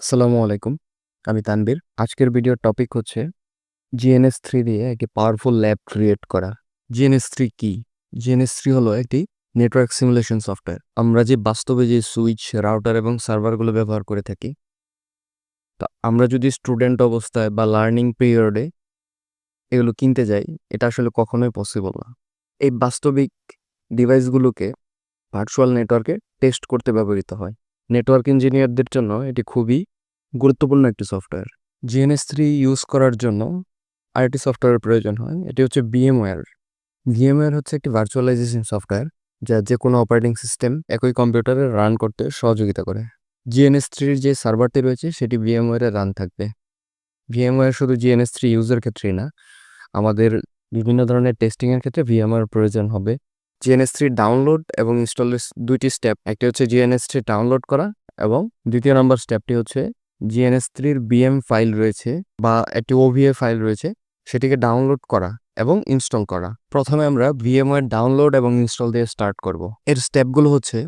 আসসালামু আলাইকুম, আমি তানবীর আজকের ভিডিওর টপিক হচ্ছে জিএনএস থ্রি দিয়ে একটি পাওয়ারফুল ল্যাব ক্রিয়েট করা। জিএনএস থ্রি কি? জিএনএস থ্রি হলো একটি নেটওয়ার্ক সিমুলেশন সফটওয়্যার আমরা যে বাস্তবে যে সুইচ রাউটার এবং সার্ভারগুলো ব্যবহার করে থাকি, তা আমরা যদি স্টুডেন্ট অবস্থায় বা লার্নিং পিরিয়ডে এগুলো কিনতে যাই, এটা আসলে কখনোই পসিবল না। এই বাস্তবিক ডিভাইসগুলোকে ভার্চুয়াল নেটওয়ার্কে টেস্ট করতে ব্যবহৃত হয়। নেটওয়ার্ক ইঞ্জিনিয়ারদের জন্য এটি খুবই গুরুত্বপূর্ণ একটি সফটওয়্যার। জিএনএস থ্রি ইউজ করার জন্য আরেকটি সফটওয়্যারের প্রয়োজন হয়, এটি হচ্ছে বিএমওয়্যার ভিএমওয়্যার হচ্ছে একটি ভার্চুয়ালাইজেশন সফটওয়্যার যা যে কোনো অপারেটিং সিস্টেম একই কম্পিউটারে রান করতে সহযোগিতা করে। জিএনএস থ্রির যে সার্ভারটি রয়েছে, সেটি ভিএমওয়্যারে রান থাকবে। ভিএমওয়্যার শুধু জিএনএস থ্রি ইউজের ক্ষেত্রেই না, আমাদের বিভিন্ন ধরনের টেস্টিংয়ের ক্ষেত্রে ভিএমওয়্যার প্রয়োজন হবে। জিএনএস থ্রি ডাউনলোড এবং ইনস্টলের দুইটি স্টেপ একটি হচ্ছে জিএনএস থ্রি ডাউনলোড করা এবং দ্বিতীয় নম্বর স্টেপটি হচ্ছে জিএনএস থ্রির বিএম ফাইল রয়েছে বা একটি ওভিএ ফাইল রয়েছে, সেটিকে ডাউনলোড করা এবং ইনস্টল করা। প্রথমে আমরা ভিএমওয়ার ডাউনলোড এবং ইনস্টল দিয়ে স্টার্ট করব। এর স্টেপগুলো হচ্ছে,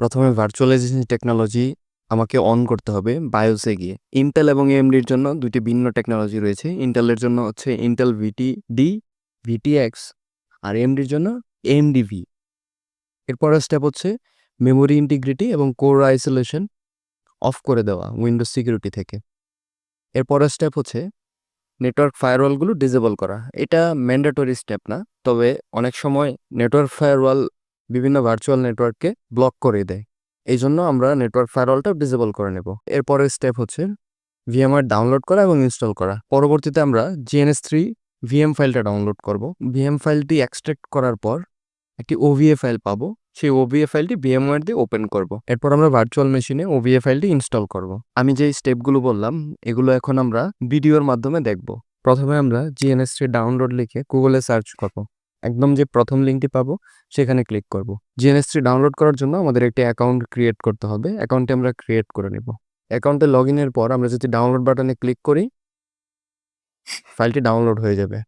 প্রথমে ভার্চুয়ালাইজেশন টেকনোলজি আমাকে অন করতে হবে বায়োসে গিয়ে। ইন্টেল এবং এমডির জন্য দুটি ভিন্ন টেকনোলজি রয়েছে। ইন্টেলের জন্য হচ্ছে ইন্টেল ভিটি ডি ভিটিএক্স আর এমডির জন্য এমডিভি এরপরের স্টেপ হচ্ছে মেমোরি ইন্টিগ্রিটি এবং কোর আইসোলেশন অফ করে দেওয়া উইন্ডোজ সিকিউরিটি থেকে। এরপরের স্টেপ হচ্ছে নেটওয়ার্ক ফায়ারওয়ালগুলো ডিজেবল করা। এটা ম্যান্ডেটরি স্টেপ না, তবে অনেক সময় নেটওয়ার্ক ফায়ারওয়াল বিভিন্ন ভার্চুয়াল নেটওয়ার্ককে ব্লক করে দেয়। এই জন্য আমরা নেটওয়ার্ক ফায়ারওয়ালটা ডিজেবল করে নেব। এরপরের স্টেপ হচ্ছে ভিএমআর ডাউনলোড করা এবং ইনস্টল করা। পরবর্তীতে আমরা জিএনএস থ্রি ভিএম ফাইলটা ডাউনলোড করব। ভিএম ফাইলটি এক্সট্রাক্ট করার পর একটি ওভিএ ফাইল পাবো। সেই ওভিএ ফাইলটি ভিএমওয়ার দিয়ে ওপেন করব। এরপর আমরা ভার্চুয়াল মেশিনে ওভিএ ফাইলটি ইনস্টল করব। আমি যে স্টেপগুলো বললাম, এগুলো এখন আমরা ভিডিওর মাধ্যমে দেখব। প্রথমে আমরা জিএনএস থ্রি ডাউনলোড লিখে গুগলে সার্চ করব। একদম যে প্রথম লিঙ্কটি পাবো, সেখানে ক্লিক করব। জিএনএস থ্রি ডাউনলোড করার জন্য আমাদের একটি অ্যাকাউন্ট ক্রিয়েট করতে হবে। অ্যাকাউন্টে আমরা ক্রিয়েট করে নিব। অ্যাকাউন্টে লগ ইনের পর আমরা যদি ডাউনলোড বাটনে ক্লিক করি ফাইলটি ডাউনলোড হয়ে যাবে।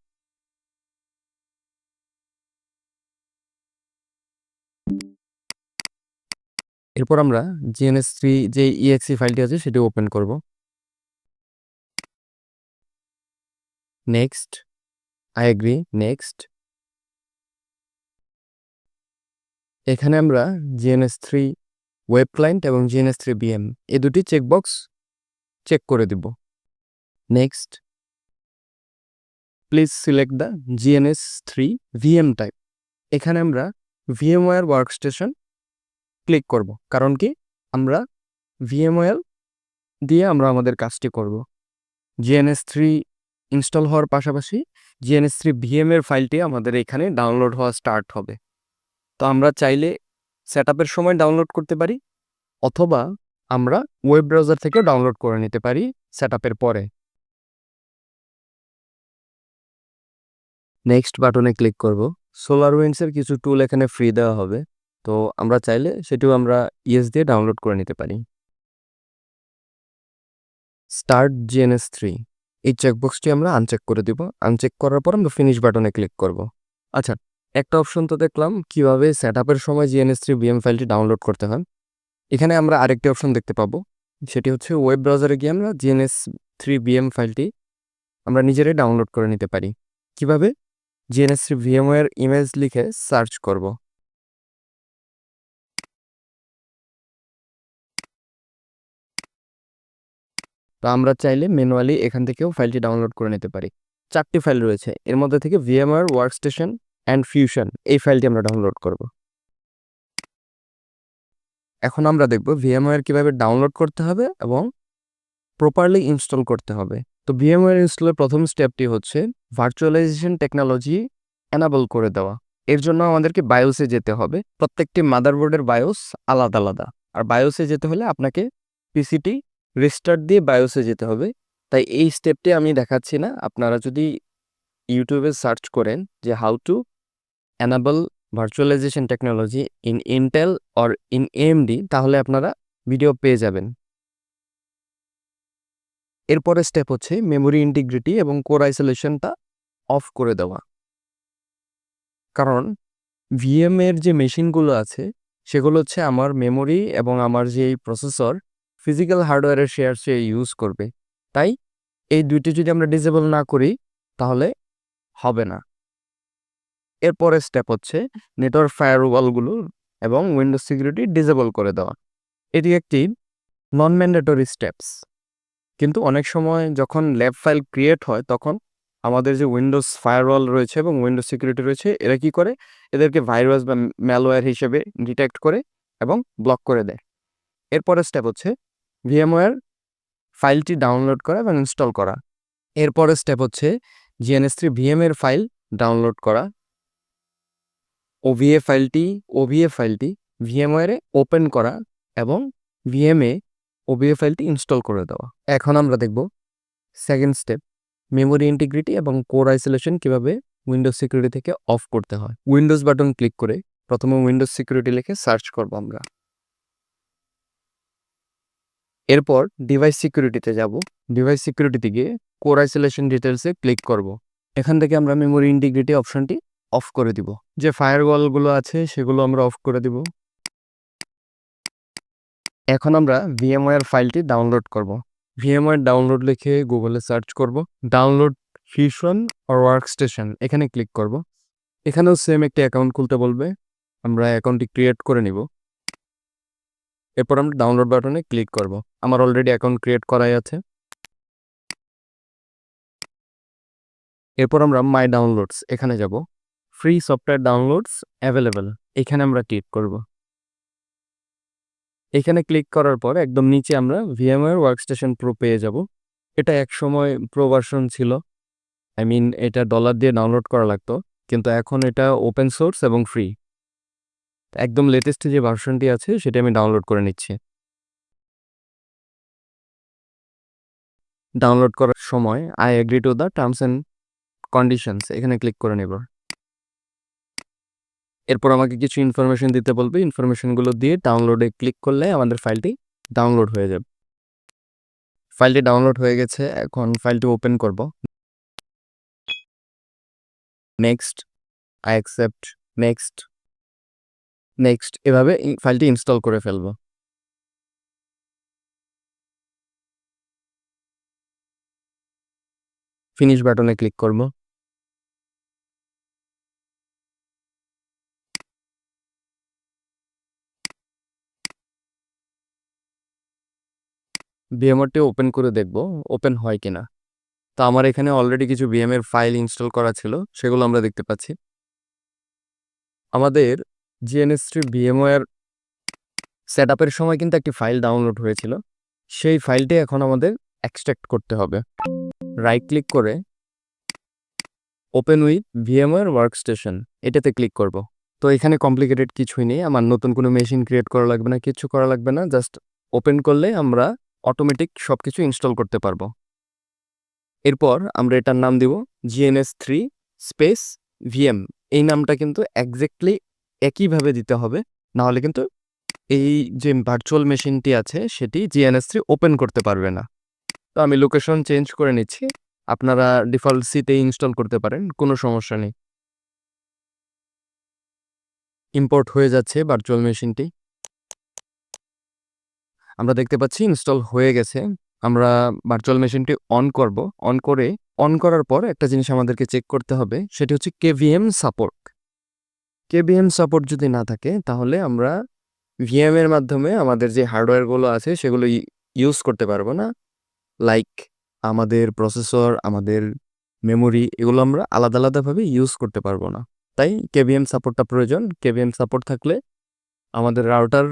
এরপর আমরা জিএনএস থ্রি যে ইএক্সি ফাইলটি আছে সেটি ওপেন করব। নেক্সট আই এগ্রি নেক্সট এখানে আমরা জিএনএস থ্রি ওয়েব ক্লায়েন্ট এবং জিএনএস থ্রি বিএম এ দুটি চেকবক্স চেক করে দিব। Next please select the GNS three VM type এখানে আমরা ভিএমওয়ার ওয়ার্কস্টেশন ক্লিক করব। কারণ কি? আমরা ভিএমওয়েল দিয়ে আমরা আমাদের কাজটি করব। জিএনএস থ্রি ইনস্টল হওয়ার পাশাপাশি জিএনএস থ্রি ভিএম এর ফাইলটি আমাদের এখানে ডাউনলোড হওয়া স্টার্ট হবে। তো আমরা চাইলে সেট সময় ডাউনলোড করতে পারি, অথবা আমরা ওয়েব ব্রাউজার থেকেও ডাউনলোড করে নিতে পারি সেট পরে। নেক্সট বাটনে ক্লিক করব। সোলার উইন্ডসের কিছু টুল এখানে ফ্রি দেওয়া হবে। তো আমরা চাইলে সেটিও আমরা ইএস দিয়ে ডাউনলোড করে নিতে পারি। স্টার্ট জিএনএস থ্রি এই চেকবক্সটি আমরা আনচেক করে দিব। আনচেক করার পর আমরা ফিনিশ বাটনে ক্লিক করব। আচ্ছা একটা অপশন তো দেখলাম কীভাবে সেট আপের সময় জিএনএস থ্রি বিএম ফাইলটি ডাউনলোড করতে হয়। এখানে আমরা আরেকটি অপশন দেখতে পাবো। সেটি হচ্ছে ওয়েব ব্রাউজারে গিয়ে আমরা জিএনএস থ্রি বিএম ফাইলটি আমরা নিজেরাই ডাউনলোড করে নিতে পারি। কীভাবে? জিএনএস থ্রি ভিএমওয়ের ইমেজ লিখে সার্চ করব। তো আমরা চাইলে ম্যানুয়ালি এখান থেকেও ফাইলটি ডাউনলোড করে নিতে পারি। চারটি ফাইল রয়েছে, এর মধ্যে থেকে ভিএমআর ওয়ার্কস্টেশন অ্যান্ড ফিউশন এই ফাইলটি আমরা ডাউনলোড করব। এখন আমরা দেখব ভিএমআর কীভাবে ডাউনলোড করতে হবে এবং প্রপারলি ইনস্টল করতে হবে। তো ভিএমআর ইনস্টলের প্রথম স্টেপটি হচ্ছে ভার্চুয়ালাইজেশন টেকনোলজি এনাবল করে দেওয়া। এর জন্য আমাদেরকে বায়োসে যেতে হবে। প্রত্যেকটি মাদারবোর্ডের বায়োস আলাদা আলাদা। আর বায়োসে যেতে হলে আপনাকে পিসিটি রিস্টার্ট দিয়ে বায়োসে যেতে হবে। তাই এই স্টেপটি আমি দেখাচ্ছি না। আপনারা যদি ইউটিউবে সার্চ করেন যে how to enable virtualization technology in Intel or in AMD তাহলে আপনারা ভিডিও পেয়ে যাবেন। এরপরে স্টেপ হচ্ছে মেমোরি ইন্টিগ্রিটি এবং কোর আইসোলেশনটা অফ করে দেওয়া। কারণ ভিএম এর যে মেশিনগুলো আছে, সেগুলো হচ্ছে আমার মেমোরি এবং আমার যে প্রসেসর ফিজিক্যাল হার্ডওয়্যারের শেয়ার সে ইউজ করবে। তাই এই দুইটি যদি আমরা ডিসেবল না করি, তাহলে হবে না। এরপরের স্টেপ হচ্ছে নেটওয়ার্ক ফায়ারওয়ালগুলো এবং উইন্ডোজ সিকিউরিটি ডিসেবল করে দেওয়া। এটি একটি নন ম্যান্ডেটরি স্টেপস কিন্তু অনেক সময় যখন ল্যাব ফাইল ক্রিয়েট হয়, তখন আমাদের যে উইন্ডোজ ফায়ারওয়াল রয়েছে এবং উইন্ডোজ সিকিউরিটি রয়েছে, এরা কি করে? এদেরকে ভাইরাস বা ম্যালওয়্যার হিসেবে ডিটেক্ট করে এবং ব্লক করে দেয়। এরপরের স্টেপ হচ্ছে ভিএমওয়্যার ফাইলটি ডাউনলোড করা এবং ইনস্টল করা। এরপরের স্টেপ হচ্ছে জিএনএস থ্রি ভিএম এর ফাইল ডাউনলোড করা। ওভিএ ফাইলটি ওভিএ ফাইলটি ভিএমওয়্যারে ওপেন করা এবং ভিএমএ ওভিএ ফাইলটি ইনস্টল করে দেওয়া। এখন আমরা দেখব সেকেন্ড স্টেপ মেমোরি ইন্টিগ্রিটি এবং কোর আইসোলেশন কীভাবে উইন্ডোজ সিকিউরিটি থেকে অফ করতে হয়। উইন্ডোজ বাটন ক্লিক করে প্রথমে উইন্ডোজ সিকিউরিটি লিখে সার্চ করব আমরা। এরপর ডিভাইস সিকিউরিটিতে যাব। ডিভাইস সিকিউরিটিতে গিয়ে কোর আইসোলেশন ডিটেলসে ক্লিক করব। এখান থেকে আমরা মেমোরি ইন্টিগ্রিটি অপশনটি অফ করে দিব। যে ফায়ারওয়ালগুলো আছে, সেগুলো আমরা অফ করে দিব। এখন আমরা ভিএমওয়্যার ফাইলটি ডাউনলোড করব। ভিএমওয়্যার ডাউনলোড লিখে গুগলে সার্চ করব। ডাউনলোড ফিশন আর ওয়ার্ক স্টেশন এখানে ক্লিক করব। এখানেও সেম একটি অ্যাকাউন্ট খুলতে বলবে। আমরা অ্যাকাউন্টটি ক্রিয়েট করে নিব। এরপর আমরা ডাউনলোড বাটনে ক্লিক করব। আমার অলরেডি অ্যাকাউন্ট ক্রিয়েট করাই আছে। এরপর আমরা মাই ডাউনলোডস এখানে যাব। ফ্রি সফটওয়্যার ডাউনলোডস অ্যাভেলেবেল এখানে আমরা ক্লিক করব। এখানে ক্লিক করার পর একদম নিচে আমরা ভিএমওয়্যার ওয়ার্কস্টেশন প্রো পেয়ে যাব। এটা এক সময় প্রো ভার্সন ছিল। আই মিন এটা ডলার দিয়ে ডাউনলোড করা লাগতো, কিন্তু এখন এটা ওপেন সোর্স এবং ফ্রি একদম লেটেস্ট যে ভার্সনটি আছে, সেটা আমি ডাউনলোড করে নিচ্ছি। ডাউনলোড করার সময় I agree to the terms and conditions এখানে ক্লিক করে নেব। এরপর আমাকে কিছু ইনফরমেশন দিতে বলবে। ইনফরমেশনগুলো দিয়ে ডাউনলোডে ক্লিক করলে আমাদের ফাইলটি ডাউনলোড হয়ে যাবে। ফাইলটি ডাউনলোড হয়ে গেছে। এখন ফাইলটি ওপেন করব। Next I accept next next এভাবে ফাইলটি ইনস্টল করে ফেলব। ফিনিশ বাটনে ক্লিক করব। ভিএমআরটি ওপেন করে দেখব ওপেন হয় কিনা। তো আমার এখানে অলরেডি কিছু ভিএম এর ফাইল ইনস্টল করা ছিল, সেগুলো আমরা দেখতে পাচ্ছি। আমাদের জিএনএস থ্রি ভিএমওয়ার সেট আপের সময় কিন্তু একটি ফাইল ডাউনলোড হয়েছিল। সেই ফাইলটি এখন আমাদের এক্সট্রাক্ট করতে হবে। রাইট ক্লিক করে ওপেন উইথ ভিএমওয়ার ওয়ার্কস্টেশন এটাতে ক্লিক করব। তো এখানে কমপ্লিকেটেড কিছুই নেই, আমার নতুন কোনো মেশিন ক্রিয়েট করা লাগবে না, কিছু করা লাগবে না জাস্ট ওপেন করলে আমরা অটোমেটিক সব কিছু ইনস্টল করতে পারব। এরপর আমরা এটার নাম দিব জিএনএস থ্রি স্পেস ভিএম এই নামটা কিন্তু একজ্যাক্টলি একইভাবে দিতে হবে, নাহলে কিন্তু এই যে ভার্চুয়াল মেশিনটি আছে, সেটি জিএনএস থ্রি ওপেন করতে পারবে না। তো আমি লোকেশন চেঞ্জ করে নিচ্ছি। আপনারা ডিফল্ট সিতে ইনস্টল করতে পারেন, কোনো সমস্যা নেই। ইম্পোর্ট হয়ে যাচ্ছে ভার্চুয়াল মেশিনটি আমরা দেখতে পাচ্ছি ইনস্টল হয়ে গেছে। আমরা ভার্চুয়াল মেশিনটি অন করব। অন করে অন করার পর একটা জিনিস আমাদেরকে চেক করতে হবে, সেটি হচ্ছে কেভিএম সাপোর্ট কেভিএম সাপোর্ট যদি না থাকে, তাহলে আমরা ভিএম এর মাধ্যমে আমাদের যে হার্ডওয়্যারগুলো আছে, সেগুলো ইউজ করতে পারব না। লাইক আমাদের প্রসেসর আমাদের মেমোরি এগুলো আমরা আলাদা আলাদাভাবে ইউজ করতে পারব না। তাই কেভিএম সাপোর্টটা প্রয়োজন। কেভিএম সাপোর্ট থাকলে আমাদের রাউটার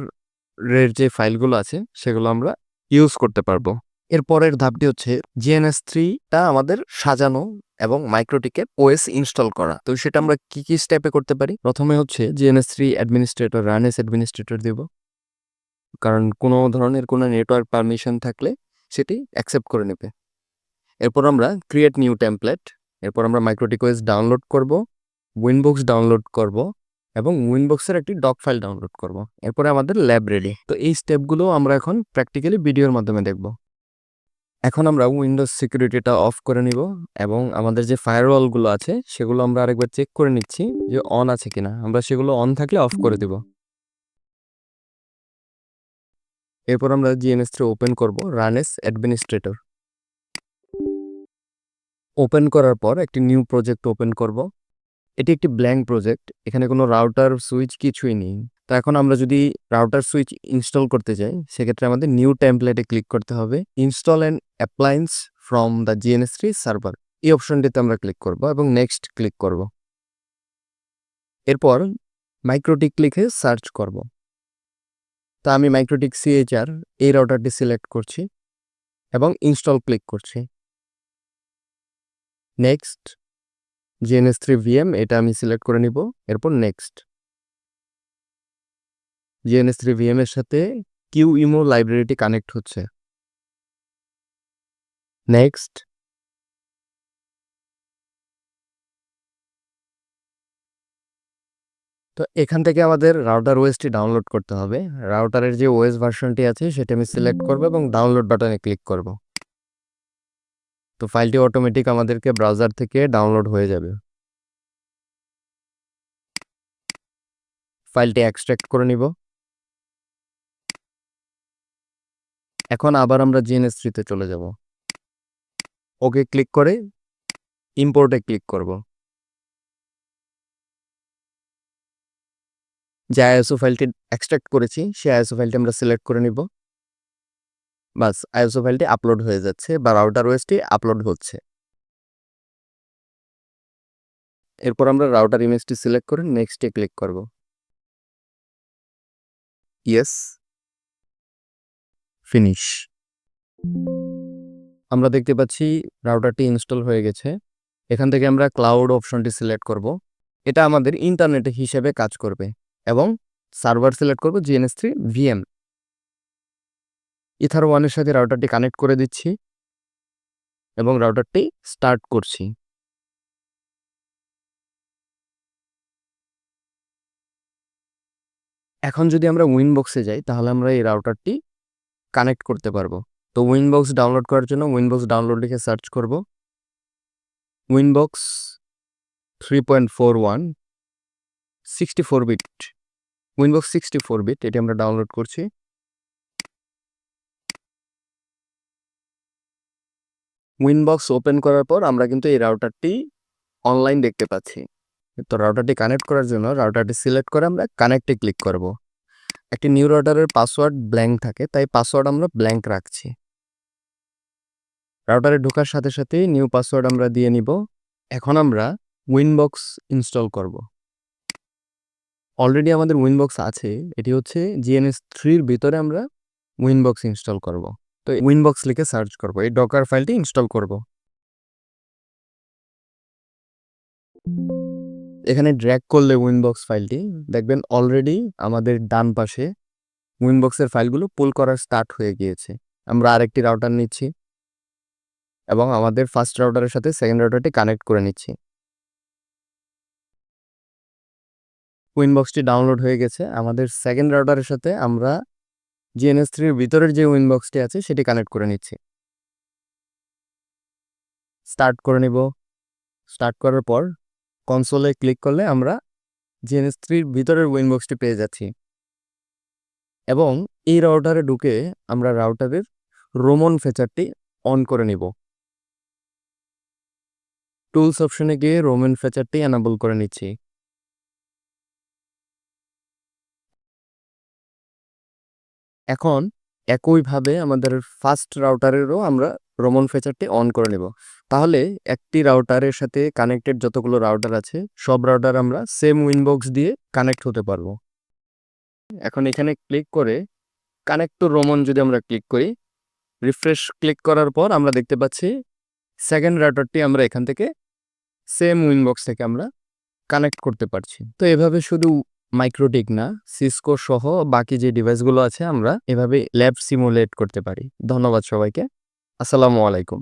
এর যে ফাইলগুলো আছে, সেগুলো আমরা ইউজ করতে পারব। এর পরের ধাপটি হচ্ছে জিএনএস থ্রিটা আমাদের সাজানো এবং মাইক্রোটিকে ওএস ইনস্টল করা। তো সেটা আমরা কি কি স্টেপে করতে পারি? প্রথমে হচ্ছে GNS three administrator run as administrator দেব। কারণ কোনো ধরনের কোনো নেটওয়ার্ক পারমিশন থাকলে সেটি অ্যাকসেপ্ট করে নেবে। এরপর আমরা ক্রিয়েট নিউ টেমপ্লেট এরপর আমরা মাইক্রোটিক ওএস ডাউনলোড করব উইনবক্স ডাউনলোড করব এবং উইনবক্সের একটি ডক ফাইল ডাউনলোড করব। এরপরে আমাদের ল্যাব রেডি তো এই স্টেপগুলো আমরা এখন প্র্যাকটিক্যালি ভিডিওর মাধ্যমে দেখব। এখন আমরা উইন্ডোজ সিকিউরিটিটা অফ করে নিব এবং আমাদের যে ফায়ারওয়ালগুলো আছে, সেগুলো আমরা আরেকবার চেক করে নিচ্ছি যে অন আছে কিনা। আমরা সেগুলো অন থাকলে অফ করে দিব। এরপর আমরা জিএনএস থ্রি ওপেন করব রান এস অ্যাডমিনিস্ট্রেটর ওপেন করার পর একটি নিউ প্রজেক্ট ওপেন করব। এটি একটি ব্ল্যাঙ্ক প্রজেক্ট এখানে কোনো রাউটার সুইচ কিছুই নেই। তো এখন আমরা যদি রাউটার সুইচ ইনস্টল করতে চাই সেক্ষেত্রে আমাদের নিউ টেমপ্লেটে ক্লিক করতে হবে install and appliance from the GNS three server এই অপশনটিতে আমরা ক্লিক করব এবং নেক্সট ক্লিক করব। এরপর মাইক্রোটিক লিখে সার্চ করব। তা আমি মাইক্রোটিক সিএইচআর এই রাউটারটি সিলেক্ট করছি এবং ইনস্টল ক্লিক করছি। নেক্সট জিএনএস থ্রি ভিএম এটা আমি সিলেক্ট করে নিব, এরপর নেক্সট জিএনএস থ্রি ভিএম এর সাথে কিউ ইমো লাইব্রেরিটি কানেক্ট হচ্ছে। নেক্সট তো এখান থেকে আমাদের রাউটার ওয়েসটি ডাউনলোড করতে হবে। রাউটারের যে ওএস ভার্সনটি আছে, সেটা আমি সিলেক্ট করব এবং ডাউনলোড বাটনে ক্লিক করব। তো ফাইলটি অটোমেটিক আমাদেরকে ব্রাউজার থেকে ডাউনলোড হয়ে যাবে। ফাইলটি এক্সট্রাক্ট করে নিব। এখন আবার আমরা জিএনএস থ্রিতে চলে যাব। ওকে ক্লিক করে ইম্পোর্টে ক্লিক করব। যে আইএসও ফাইলটি এক্সট্রাক্ট করেছি, সেই আইএসও ফাইলটি আমরা সিলেক্ট করে নিব। বাস আইএসও ফাইলটি আপলোড হয়ে যাচ্ছে বা রাউটার ওয়েসটি আপলোড হচ্ছে। এরপর আমরা রাউটার ইমেজটি সিলেক্ট করে নেক্সটে ক্লিক করব। ইয়েস ফিনিশ আমরা দেখতে পাচ্ছি রাউটারটি ইনস্টল হয়ে গেছে। এখান থেকে আমরা ক্লাউড অপশনটি সিলেক্ট করব। এটা আমাদের ইন্টারনেট হিসেবে কাজ করবে। সার্ভার সিলেক্ট করব জিএনএস থ্রি ভিএম। ইথার ওয়ানের সাথে রাউটারটি কানেক্ট করে দিচ্ছি এবং রাউটারটি স্টার্ট করছি। এখন যদি আমরা উইনবক্সে যাই, তাহলে আমরা এই রাউটারটি কানেক্ট করতে পারব। তো উইনবক্স ডাউনলোড করার জন্য উইনবক্স ডাউনলোড লিখে সার্চ করব। Winbox three point four one, sixty four bit. Winbox sixty four bit এটি আমরা ডাউনলোড করছি। উইনবক্স ওপেন করার পর আমরা কিন্তু এই রাউটারটি অনলাইন দেখতে পাচ্ছি। তো রাউটারটি কানেক্ট করার জন্য রাউটারটি সিলেক্ট করে আমরা কানেক্টে ক্লিক করব। একটি নিউ রাউটারের পাসওয়ার্ড ব্ল্যাঙ্ক থাকে, তাই পাসওয়ার্ড আমরা ব্ল্যাঙ্ক রাখছি। রাউটারে ঢোকার সাথে সাথেই নিউ পাসওয়ার্ড আমরা দিয়ে নিব। এখন আমরা উইনবক্স ইনস্টল করব। অলরেডি আমাদের উইনবক্স আছে, এটি হচ্ছে জিএনএস থ্রির ভিতরে আমরা উইনবক্স ইনস্টল করব। তো উইনবক্স লিখে সার্চ করব, এই ডকার ফাইলটি ইনস্টল করব। এখানে ড্র্যাগ করলে উইনবক্স ফাইলটি দেখবেন অলরেডি আমাদের ডান পাশে উইনবক্সের ফাইলগুলো পুল করা স্টার্ট হয়ে গিয়েছে। আমরা আরেকটি রাউটার নিচ্ছি এবং আমাদের ফার্স্ট রাউটারের সাথে সেকেন্ড রাউটারটি কানেক্ট করে নিচ্ছি। উইনবক্সটি ডাউনলোড হয়ে গেছে। আমাদের সেকেন্ড রাউটারের সাথে আমরা জিএনএস থ্রির ভিতরের যে উইনবক্সটি আছে, সেটি কানেক্ট করে নিচ্ছি। স্টার্ট করে নিব। স্টার্ট করার পর কনসোলে ক্লিক করলে আমরা জিএনএস থ্রির ভিতরের উইনবক্সটি পেয়ে যাচ্ছি। এবং এই রাউটারে ঢুকে আমরা রাউটারের রোমন ফেচারটি অন করে নিব। টুলস অপশনে গিয়ে রোমান ফেচারটি অ্যানাবল করে নিচ্ছি। এখন একইভাবে আমাদের ফার্স্ট রাউটারেরও আমরা রোমন ফেচারটি অন করে নেব। তাহলে একটি রাউটারের সাথে কানেক্টেড যতগুলো রাউটার আছে, সব রাউটার আমরা সেম উইনবক্স দিয়ে কানেক্ট হতে পারব। এখন এখানে ক্লিক করে কানেক্ট টু রোমন যদি আমরা ক্লিক করি রিফ্রেশ ক্লিক করার পর আমরা দেখতে পাচ্ছি সেকেন্ড রাউটারটি আমরা এখান থেকে সেম উইনবক্স থেকে আমরা কানেক্ট করতে পারছি। তো এভাবে শুধু মাইক্রোটিক না সিসকো সহ বাকি যে ডিভাইসগুলো আছে আমরা এভাবে ল্যাব সিমুলেট করতে পারি। ধন্যবাদ সবাইকে। আসসালামু আলাইকুম।